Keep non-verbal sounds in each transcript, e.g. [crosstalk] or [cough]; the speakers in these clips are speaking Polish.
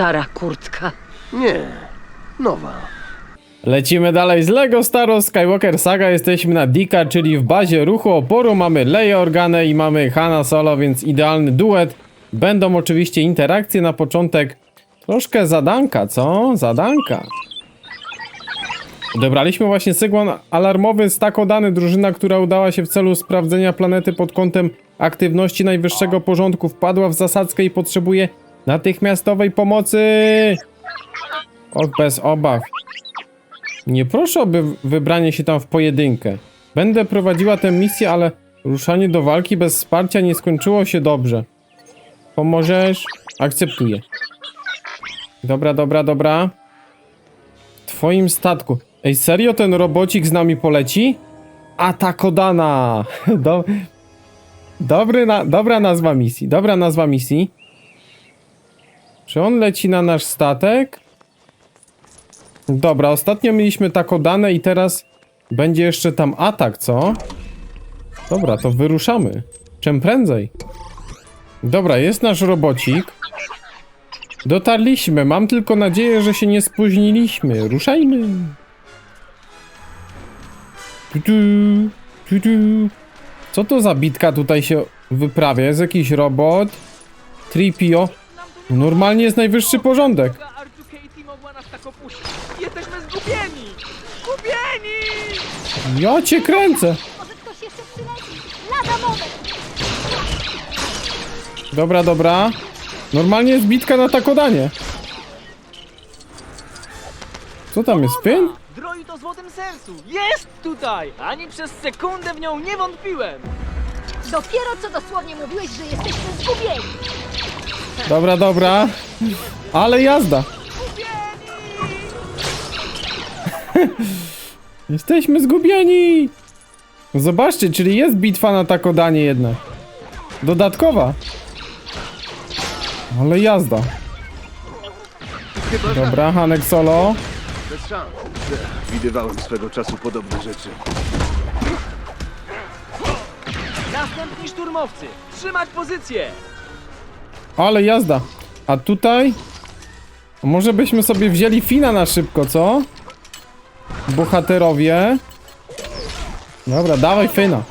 stara kurtka. Nie, nowa. Lecimy dalej z LEGO Star Wars Skywalker Saga. Jesteśmy na Dika, czyli w bazie ruchu oporu. Mamy Leia Organę i mamy Hanna Solo, więc idealny duet. Będą oczywiście interakcje na początek. Troszkę zadanka, co? Zadanka. Odebraliśmy właśnie sygnał alarmowy z taką dany drużyna, która udała się w celu sprawdzenia planety pod kątem aktywności najwyższego porządku. Wpadła w zasadzkę i potrzebuje natychmiastowej pomocy. Och, bez obaw. Nie proszę o wybranie się tam w pojedynkę. Będę prowadziła tę misję, ale ruszanie do walki bez wsparcia nie skończyło się dobrze. Pomożesz? Akceptuję. Dobra, dobra, dobra. W twoim statku. Ej, serio ten robocik z nami poleci? Atakodana! [laughs] Do... Dobry na... Dobra nazwa misji. Dobra nazwa misji. Czy on leci na nasz statek? Dobra, ostatnio mieliśmy takodane i teraz będzie jeszcze tam atak, co? Dobra, to wyruszamy. Czym prędzej. Dobra, jest nasz robocik. Dotarliśmy. Mam tylko nadzieję, że się nie spóźniliśmy. Ruszajmy. Co to za bitka tutaj się wyprawia? Jest jakiś robot? Tripio. Normalnie jest najwyższy porządek. Artu Katie mogła nas tak opuścić. Jesteśmy zgubieni! Zgubieni! Ja cię kręcę. Może ktoś jeszcze przyleci? Lada moment! Dobra, dobra. Normalnie jest bitka na takodanie. Co tam jest, Finn? Droid o złotym sercu! Jest tutaj! Ani przez sekundę w nią nie wątpiłem! Dopiero co dosłownie mówiłeś, że jesteśmy zgubieni! Dobra, dobra. Ale jazda. [laughs] Jesteśmy zgubieni. Zobaczcie, czyli jest bitwa na takodanie jednak. Dodatkowa. Ale jazda. Dobra, Hanek Solo. Bez szans. Widywałem swego czasu podobne rzeczy. Następni szturmowcy! Trzymać pozycję! Ale jazda. A tutaj? Może byśmy sobie wzięli Fina na szybko, co? Bohaterowie. Dobra, dawaj Fina.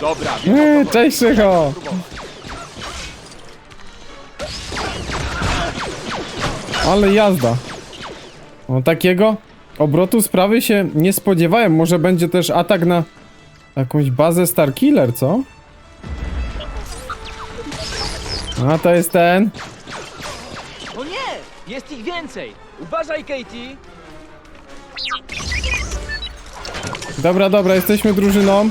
Dobra, Eee, Cześć Szycho! Ale jazda. O takiego obrotu sprawy się nie spodziewałem. Może będzie też atak na jakąś bazę Starkiller, co? A to jest ten. O nie! Jest ich więcej! Uważaj, Katie! Dobra, dobra, jesteśmy drużyną.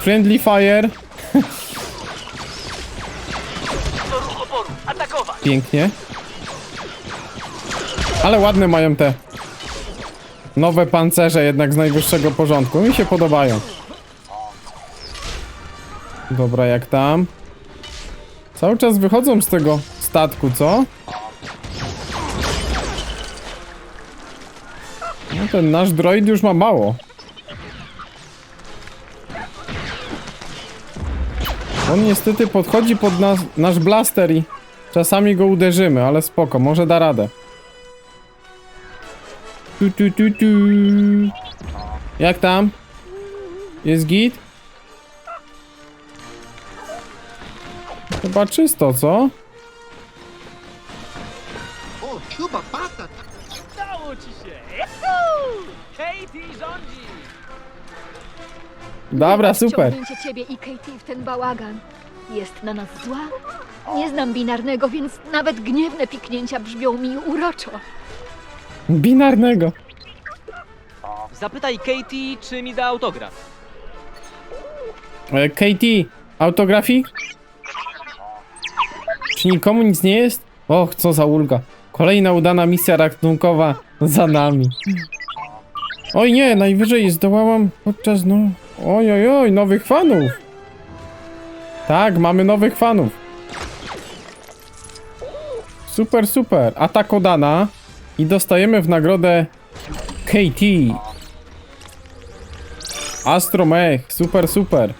Friendly fire. Do ruch oporu! Atakować! Pięknie. Ale ładne mają te nowe pancerze jednak z najwyższego porządku. Mi się podobają. Dobra, jak tam? Cały czas wychodzą z tego statku, co? No ten nasz droid już ma mało. On niestety podchodzi pod nas, nasz blaster i czasami go uderzymy, ale spoko, może da radę. Tu, tu, tu, tu. Jak tam? Jest git? Chyba czysto, co? Udało ci się! Juhu! Katie rządzi! Dobra, super. Wciągnięcie ciebie i Katie w ten bałagan. Jest na nas zła? Nie znam binarnego, więc nawet gniewne piknięcia brzmią mi uroczo. Binarnego. Zapytaj Katie, czy mi da autograf. E, Katie, autografik? Czy nikomu nic nie jest? Och, co za ulga. Kolejna udana misja ratunkowa za nami. Oj nie, najwyżej zdołałam podczas no... Oj, oj, oj, nowych fanów. Tak, mamy nowych fanów. Super, super. Atak udana. I dostajemy w nagrodę Katie. Astromech, super, super.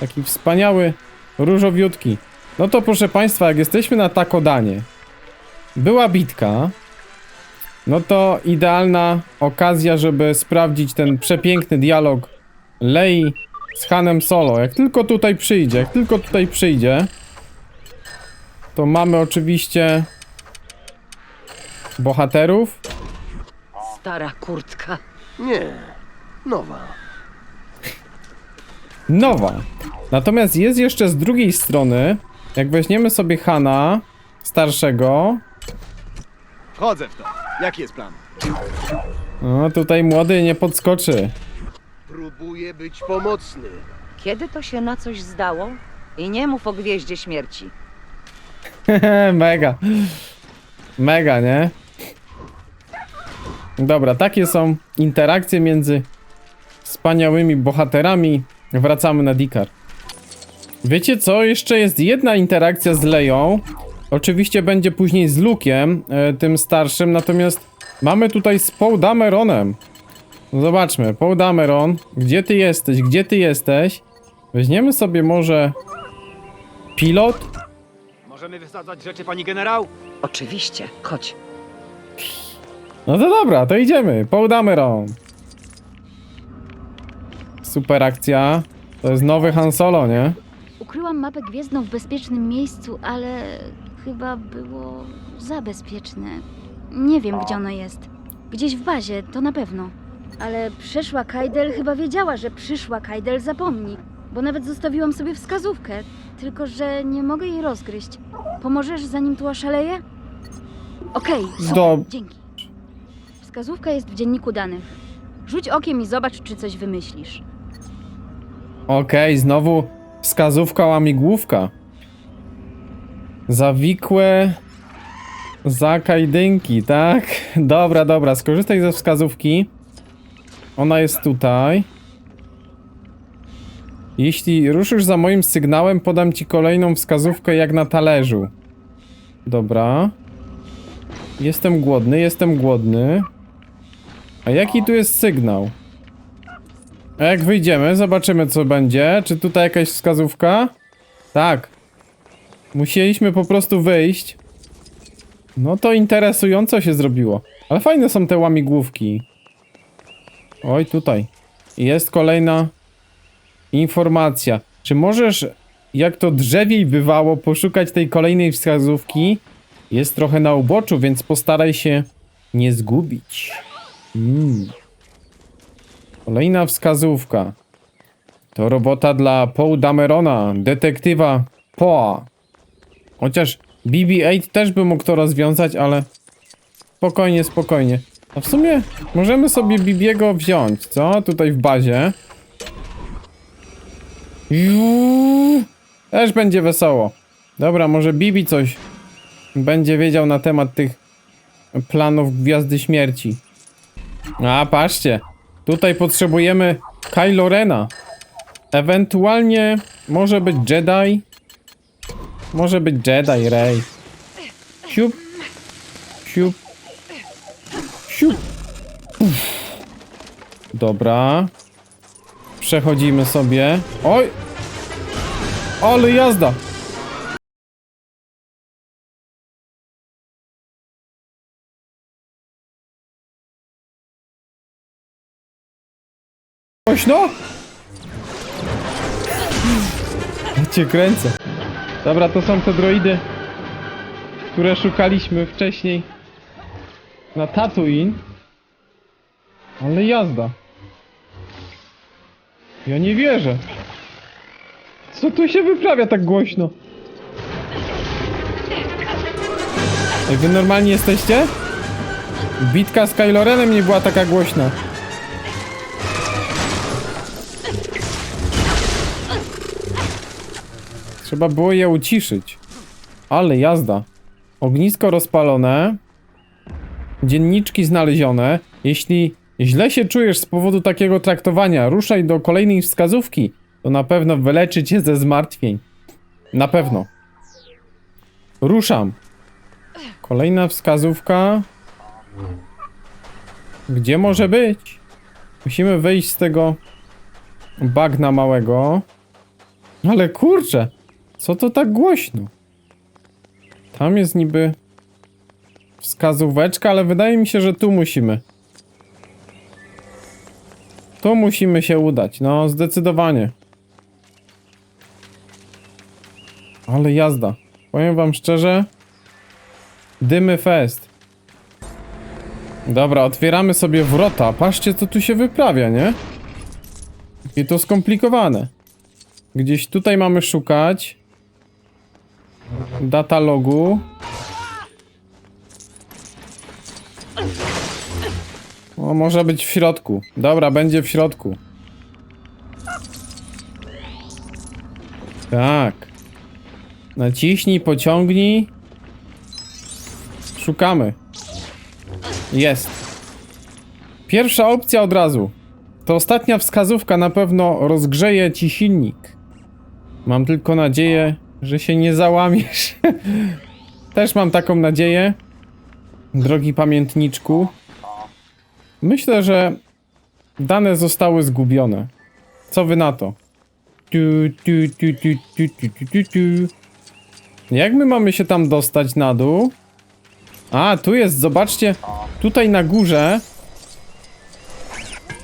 Taki wspaniały, różowiutki. No to proszę Państwa, jak jesteśmy na takodanie, była bitka, no to idealna okazja, żeby sprawdzić ten przepiękny dialog Lei z Hanem Solo. Jak tylko tutaj przyjdzie, jak tylko tutaj przyjdzie, to mamy oczywiście bohaterów. Stara kurtka. Nie, nowa. Nowa. Natomiast jest jeszcze z drugiej strony, jak weźmiemy sobie Hana starszego, Wchodzę w to. Jaki jest plan? no tutaj młody nie podskoczy. Próbuję być pomocny. Kiedy to się na coś zdało? I nie mów o gwieździe śmierci. [laughs] Mega. Mega, nie? Dobra, takie są interakcje między wspaniałymi bohaterami. Wracamy na Dikar. Wiecie co? Jeszcze jest jedna interakcja z Leją. Oczywiście będzie później z Lukiem, e, tym starszym, natomiast mamy tutaj z Paul Dameronem. Zobaczmy, Paul Dameron, gdzie ty jesteś, gdzie ty jesteś? Weźmiemy sobie może pilot? Możemy wysadzać rzeczy, pani generał? Oczywiście, chodź. No to dobra, to idziemy. Paul Dameron. Super akcja. To jest nowy Han Solo, nie? Ukryłam mapę gwiezdną w bezpiecznym miejscu, ale chyba było za bezpieczne. Nie wiem, gdzie ono jest. Gdzieś w bazie, to na pewno. Ale przyszła Kajdel chyba wiedziała, że przyszła Kajdel zapomni, bo nawet zostawiłam sobie wskazówkę, tylko że nie mogę jej rozgryźć. Pomożesz, zanim tu oszaleję? Okej, super, Dob- dzięki. Wskazówka jest w dzienniku danych. Rzuć okiem i zobacz, czy coś wymyślisz. Okej, znowu wskazówka łamigłówka. Zawikłe zakajdynki, tak? [laughs] Dobra, dobra, skorzystaj ze wskazówki. Ona jest tutaj. Jeśli ruszysz za moim sygnałem, podam ci kolejną wskazówkę jak na talerzu. Dobra. Jestem głodny, jestem głodny. A jaki tu jest sygnał? A jak wyjdziemy, zobaczymy co będzie. Czy tutaj jakaś wskazówka? Tak. Musieliśmy po prostu wyjść. No to interesująco się zrobiło. Ale fajne są te łamigłówki. Oj, tutaj. Jest kolejna informacja. Czy możesz, jak to drzewiej bywało, poszukać tej kolejnej wskazówki? Jest trochę na uboczu, więc postaraj się nie zgubić. Mm. Kolejna wskazówka. To robota dla Paul Damerona, detektywa Poa. Chociaż BB-8 też by mógł to rozwiązać, ale spokojnie, spokojnie. A w sumie możemy sobie Bibiego wziąć, co? Tutaj w bazie. Juuu. Też będzie wesoło. Dobra, może Bibi coś będzie wiedział na temat tych planów Gwiazdy Śmierci. A, patrzcie. Tutaj potrzebujemy Kylo Rena. Ewentualnie może być Jedi. Może być Jedi Rey. Siup. Siup. Siup. Dobra. Przechodzimy sobie. Oj! Ale jazda! Głośno? Ja cię kręcę. Dobra, to są te droidy, które szukaliśmy wcześniej na Tatooine. Ale jazda. Ja nie wierzę. Co tu się wyprawia tak głośno? Ej, wy normalnie jesteście? Bitka z Kylo Renem nie była taka głośna. Trzeba było je uciszyć. Ale jazda. Ognisko rozpalone. Dzienniczki znalezione. Jeśli źle się czujesz z powodu takiego traktowania, ruszaj do kolejnej wskazówki. To na pewno wyleczy cię ze zmartwień. Na pewno. Ruszam. Kolejna wskazówka. Gdzie może być? Musimy wyjść z tego bagna małego. Ale kurczę, co to tak głośno? Tam jest niby wskazóweczka, ale wydaje mi się, że tu musimy. Tu musimy się udać, no zdecydowanie. Ale jazda. Powiem wam szczerze. Dymy fest. Dobra, otwieramy sobie wrota. Patrzcie, co tu się wyprawia, nie? I to skomplikowane. Gdzieś tutaj mamy szukać. Data logu. O, może być w środku. Dobra, będzie w środku. Tak. Naciśnij, pociągnij. Szukamy. Jest. Pierwsza opcja od razu. To ostatnia wskazówka na pewno rozgrzeje ci silnik. Mam tylko nadzieję, że się nie załamiesz. [laughs] Też mam taką nadzieję, drogi pamiętniczku. Myślę, że dane zostały zgubione. Co wy na to? Tu, tu, tu, tu, tu, tu, tu, tu. Jak my mamy się tam dostać na dół? A, tu jest, zobaczcie, tutaj na górze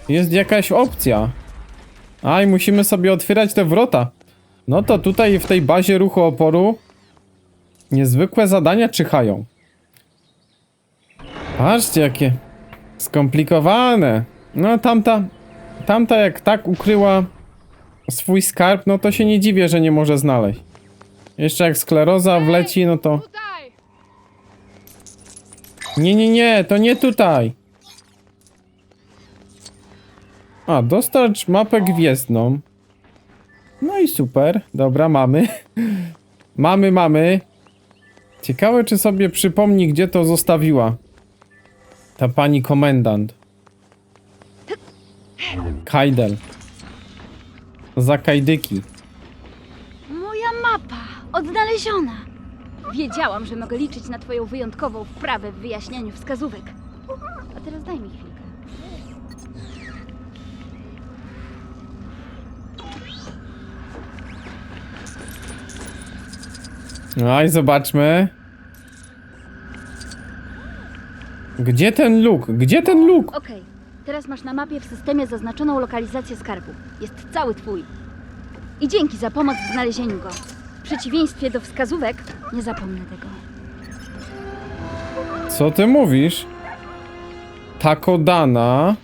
jest jakaś opcja. A, i musimy sobie otwierać te wrota. No to tutaj w tej bazie ruchu oporu niezwykłe zadania czyhają. Patrzcie, jakie skomplikowane. No tamta, tamta jak tak ukryła swój skarb, no to się nie dziwię, że nie może znaleźć. Jeszcze jak skleroza wleci, no to... Nie, nie, nie, to nie tutaj. A, dostarcz mapę gwiezdną. No i super, dobra, mamy. [laughs] mamy, mamy. Ciekawe, czy sobie przypomni, gdzie to zostawiła. Ta pani komendant. Kajdel. Za kajdyki. Moja mapa! Odnaleziona! Wiedziałam, że mogę liczyć na twoją wyjątkową wprawę w wyjaśnianiu wskazówek. A teraz daj mi chwilkę. No i zobaczmy. Gdzie ten luk? Gdzie ten luk? Okej, teraz masz na mapie w systemie zaznaczoną lokalizację skarbu. Jest cały twój. I dzięki za pomoc w znalezieniu go. W przeciwieństwie do wskazówek, nie zapomnę tego. Co ty mówisz? Takodana.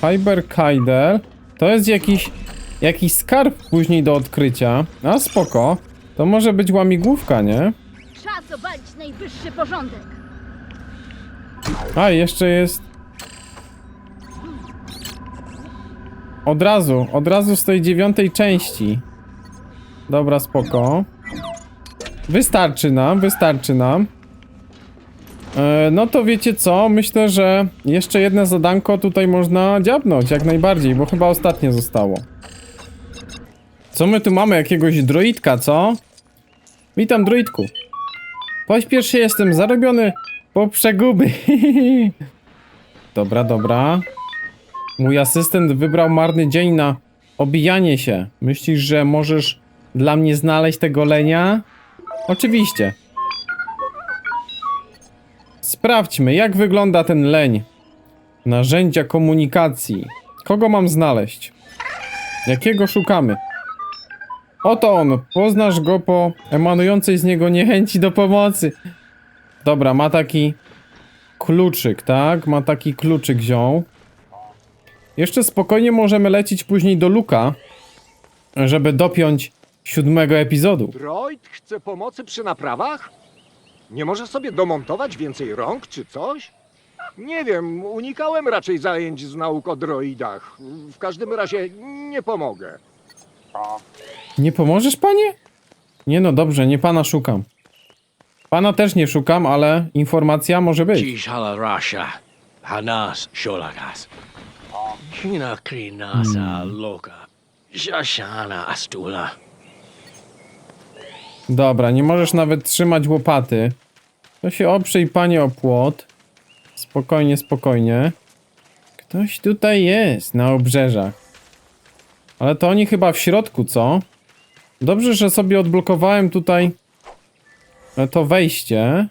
Kyber Kaidel. To jest jakiś, jakiś skarb później do odkrycia. A spoko. To może być łamigłówka, nie? Czas obalić najwyższy porządek. A, jeszcze jest... Od razu, od razu z tej dziewiątej części. Dobra, spoko. Wystarczy nam, wystarczy nam. E, no to wiecie co? Myślę, że jeszcze jedno zadanko tutaj można dziabnąć, jak najbardziej, bo chyba ostatnie zostało. Co my tu mamy? Jakiegoś droidka, co? Witam, droidku. Pośpiesz się, jestem zarobiony po przeguby. [laughs] dobra, dobra. Mój asystent wybrał marny dzień na obijanie się. Myślisz, że możesz dla mnie znaleźć tego lenia? Oczywiście. Sprawdźmy, jak wygląda ten leń. Narzędzia komunikacji. Kogo mam znaleźć? Jakiego szukamy? Oto on. Poznasz go po emanującej z niego niechęci do pomocy. Dobra, ma taki kluczyk, tak? Ma taki kluczyk wziął. Jeszcze spokojnie możemy lecieć później do Luka, żeby dopiąć siódmego epizodu. Droid chce pomocy przy naprawach? Nie może sobie domontować więcej rąk czy coś? Nie wiem, unikałem raczej zajęć z nauk o droidach. W każdym razie nie pomogę. Nie pomożesz, panie? Nie no, dobrze, nie pana szukam. Pana też nie szukam, ale informacja może być. Rasha, Hanas Sholagas. Hina Krinasa Loka, Shashana Astula. Dobra, nie możesz nawet trzymać łopaty. To się oprzyj, panie, o płot. Spokojnie, spokojnie. Ktoś tutaj jest, na obrzeżach. Ale to oni chyba w środku, co? Dobrze, że sobie odblokowałem tutaj to wejście.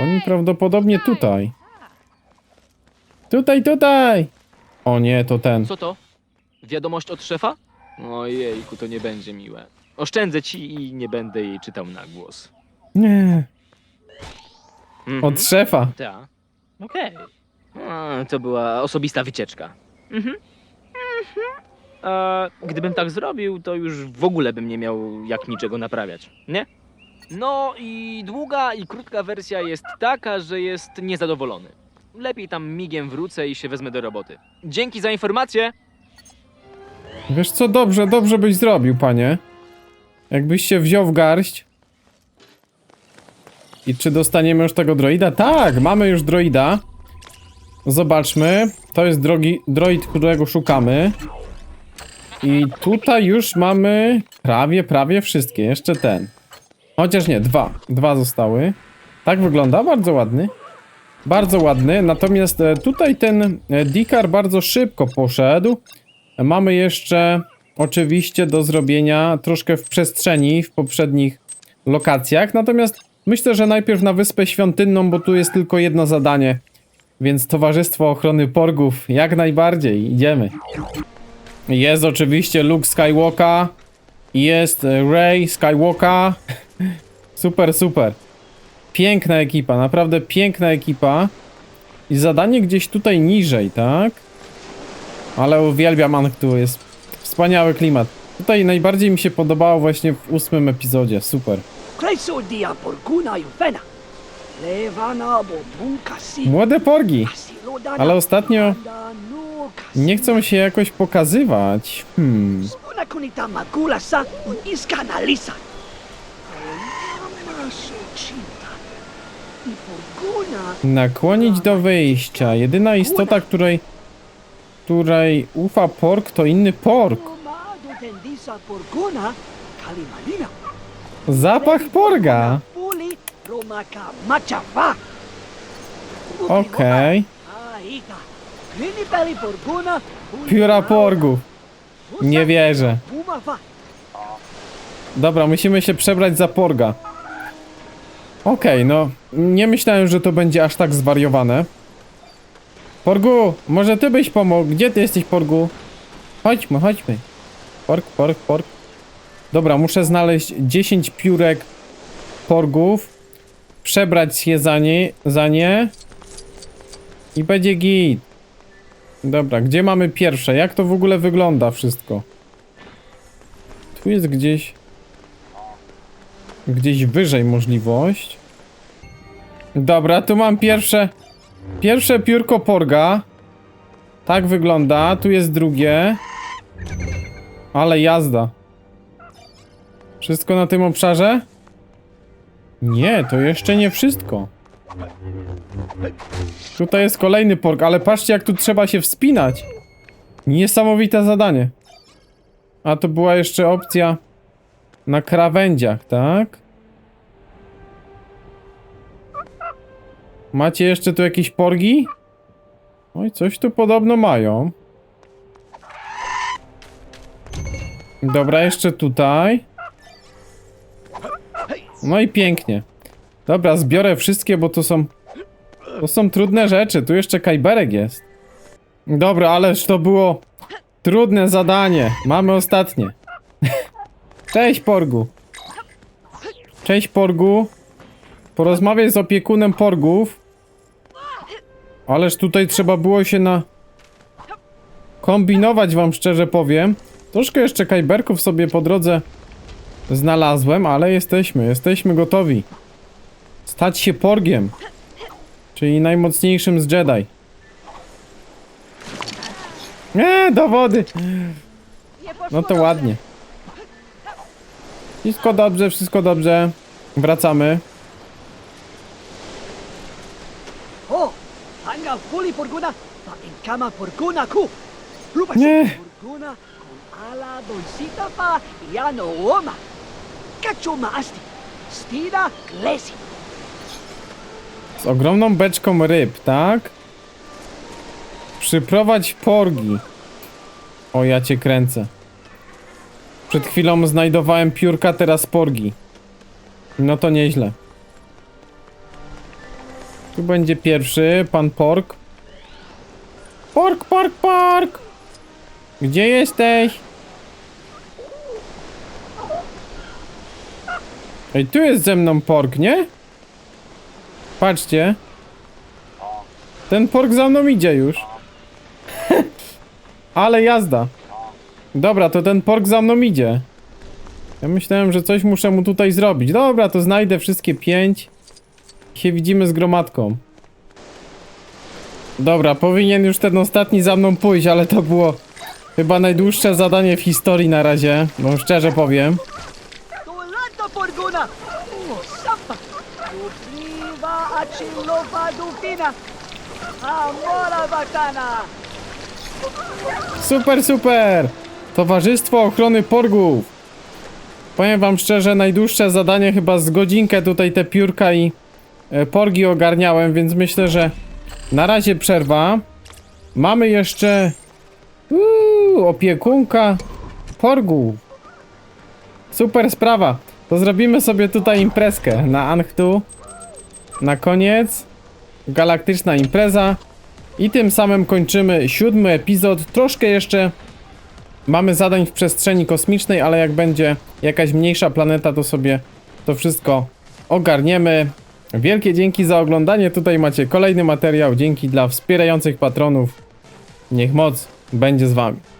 Oni prawdopodobnie tutaj. Tutaj, tutaj! O nie, to ten. Co to? Wiadomość od szefa? Ojejku, to nie będzie miłe. Oszczędzę ci i nie będę jej czytał na głos. Nie. Mhm. Od szefa. Ta. Okej. A, To była osobista wycieczka. Mhm. A, gdybym tak zrobił, to już w ogóle bym nie miał jak niczego naprawiać, nie? No i długa i krótka wersja jest taka, że jest niezadowolony. Lepiej tam migiem wrócę i się wezmę do roboty. Dzięki za informację! Wiesz co, dobrze, dobrze byś zrobił, panie. Jakbyś się wziął w garść. I czy dostaniemy już tego droida? Tak, mamy już droida. Zobaczmy. To jest drogi, droid, którego szukamy. I tutaj już mamy prawie, prawie wszystkie. Jeszcze ten. Chociaż nie, dwa. Dwa zostały. Tak wygląda, bardzo ładny. Bardzo ładny, natomiast e, tutaj ten e, Dikar bardzo szybko poszedł. Mamy jeszcze oczywiście do zrobienia troszkę w przestrzeni w poprzednich lokacjach, natomiast myślę, że najpierw na Wyspę Świątynną, bo tu jest tylko jedno zadanie, więc Towarzystwo Ochrony Porgów jak najbardziej, idziemy. Jest oczywiście Luke Skywalker, jest e, Rey Skywalker, [laughs] super, super. Piękna ekipa, naprawdę piękna ekipa. I zadanie gdzieś tutaj niżej, tak? Ale uwielbiam Anktu, jest wspaniały klimat. Tutaj najbardziej mi się podobało właśnie w ósmym epizodzie, super. Kreso dia porcuna jufena. Levana bo bunka si. Młode porgi, ale ostatnio no nie chcą się jakoś pokazywać. Hmm, nakłonić do wyjścia. Jedyna istota, której, której ufa pork, to inny pork. Zapach porga. Puli romaka machafa. Okej, pióra porgów. Nie wierzę. Dobra, musimy się przebrać za porga. Okej, no. Nie myślałem, że to będzie aż tak zwariowane. Porgu, może ty byś pomógł? Gdzie ty jesteś, Porgu? Chodźmy, chodźmy. Porg, porg, porg. Dobra, muszę znaleźć 10 piórek porgów. Przebrać je za nie, za nie. I będzie git. Dobra, gdzie mamy pierwsze? Jak to w ogóle wygląda wszystko? Tu jest gdzieś... Gdzieś wyżej możliwość. Dobra, tu mam pierwsze... Pierwsze piórko porga. Tak wygląda. Tu jest drugie. Ale jazda. Wszystko na tym obszarze? Nie, to jeszcze nie wszystko. Tutaj jest kolejny porg, ale patrzcie jak tu trzeba się wspinać. Niesamowite zadanie. A to była jeszcze opcja na krawędziach, tak? Macie jeszcze tu jakieś porgi? Oj, coś tu podobno mają. Dobra, jeszcze tutaj. No i pięknie. Dobra, zbiorę wszystkie, bo to są... To są trudne rzeczy. Tu jeszcze kajberek jest. Dobra, ależ to było... Trudne zadanie. Mamy ostatnie. [laughs] Cześć, Porgu. Cześć, Porgu. Porozmawiaj z opiekunem Porgów. Ależ tutaj trzeba było się na... Kombinować wam szczerze powiem. Troszkę jeszcze kajberków sobie po drodze znalazłem, ale jesteśmy, jesteśmy gotowi. Stać się Porgiem. Czyli najmocniejszym z Jedi. Eee, do wody. No to ładnie. Wszystko dobrze, wszystko dobrze. Wracamy. Hanga ku. Nie. ala pa no oma. Asti. Glesi. Z ogromną beczką ryb, tak? Przyprowadź porgi. O, ja cię kręcę. Przed chwilą znajdowałem piórka, teraz porgi. No to nieźle. Tu będzie pierwszy, pan Pork. Pork, pork, pork! Gdzie jesteś? Ej, tu jest ze mną pork, nie? Patrzcie. Ten pork za mną idzie już. [laughs] Ale jazda. Dobra, to ten pork za mną idzie. Ja myślałem, że coś muszę mu tutaj zrobić. Dobra, to znajdę wszystkie pięć. I się widzimy z gromadką. Dobra, powinien już ten ostatni za mną pójść, ale to było chyba najdłuższe zadanie w historii na razie. No szczerze powiem. Sapa! Dupliva achilofa dupina! Amora bacana! Super, super! Towarzystwo Ochrony Porgów. Powiem wam szczerze, najdłuższe zadanie chyba z godzinkę tutaj te piórka i e, porgi ogarniałem, więc myślę, że na razie przerwa. Mamy jeszcze uuu, opiekunka porgów. Super sprawa. To zrobimy sobie tutaj imprezkę na Anchtu. Na koniec galaktyczna impreza. I tym samym kończymy siódmy epizod. Troszkę jeszcze mamy zadań w przestrzeni kosmicznej, ale jak będzie jakaś mniejsza planeta, to sobie to wszystko ogarniemy. Wielkie dzięki za oglądanie. Tutaj macie kolejny materiał. Dzięki dla wspierających patronów. Niech moc będzie z wami.